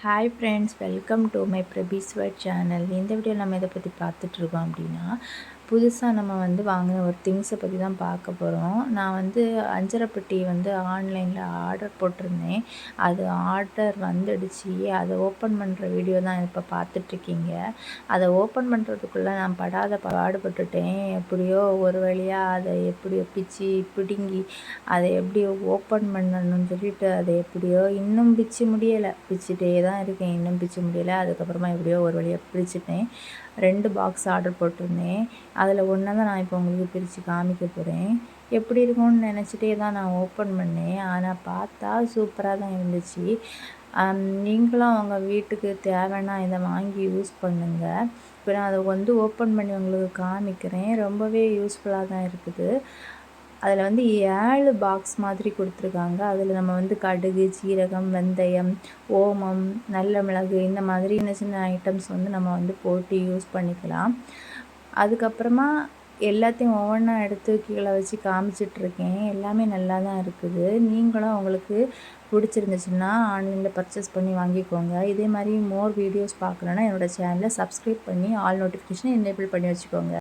Hi friends welcome to my Prabeeswar channel இந்த video நம்ம இதை பற்றி பார்த்துட்ருக்கோம் அப்படின்னா புதுசாக நம்ம வந்து வாங்கின ஒரு திங்ஸை பற்றி தான் பார்க்க போகிறோம் நான் வந்து அஞ்சரைப்பட்டி வந்து ஆன்லைனில் ஆர்டர் போட்டிருந்தேன். அது ஆர்டர் வந்துடுச்சு. அதை ஓப்பன் பண்ணுற வீடியோ தான் இப்போ பார்த்துட்ருக்கீங்க. அதை ஓப்பன் பண்ணுறதுக்குள்ளே நான் படாத பாடுபட்டுட்டேன். எப்படியோ ஒரு வழியாக அதை எப்படியோ பிச்சு பிடுங்கி அதை எப்படியோ ஓப்பன் பண்ணணும்னு சொல்லிட்டு அதை எப்படியோ இன்னும் பிச்சு முடியலை. பிச்சுட்டே தான் இருக்கேன். இன்னும் பிச்சு முடியலை. அதுக்கப்புறமா எப்படியோ ஒரு வழியாக பிடிச்சிட்டேன். ரெண்டு பாக்ஸ் ஆர்டர் போட்டிருந்தேன். அதில் ஒன்றை தான் நான் இப்போ உங்களுக்கு பிரித்து காமிக்க போகிறேன் எப்படி இருக்கும்னு நினச்சிட்டே தான் நான் ஓப்பன் பண்ணேன். ஆனால் பார்த்தா சூப்பராக தான் இருந்துச்சு. நீங்களும் அவங்க வீட்டுக்கு தேவைன்னா இதை வாங்கி யூஸ் பண்ணுங்கள் இப்போ நான் அதை வந்து ஓப்பன் பண்ணி உங்களுக்கு காமிக்கிறேன். ரொம்பவே யூஸ்ஃபுல்லாக தான் இருக்குது. அதில் வந்து ஏழு பாக்ஸ் மாதிரி கொடுத்துருக்காங்க. அதில் நம்ம வந்து கடுகு சீரகம் வெந்தயம் ஓமம் நல்ல மிளகு இந்த மாதிரி சின்ன சின்ன ஐட்டம்ஸ் வந்து நம்ம வந்து போட்டு யூஸ் பண்ணிக்கலாம். அதுக்கப்புறமா எல்லாத்தையும் ஒவ்வொன்றா எடுத்து கீழே வச்சு காமிச்சிட்ருக்கேன் எல்லாமே நல்லா தான் இருக்குது. நீங்களும் உங்களுக்கு பிடிச்சிருந்துச்சுன்னா ஆன்லைனில் பர்ச்சேஸ் பண்ணி வாங்கிக்கோங்க. இதே மாதிரி மோர் வீடியோஸ் பார்க்கணுன்னா என்னோடய சேனலை சப்ஸ்கிரைப் பண்ணி ஆல் நோட்டிஃபிகேஷன் என்னேபிள் பண்ணி வச்சுக்கோங்க.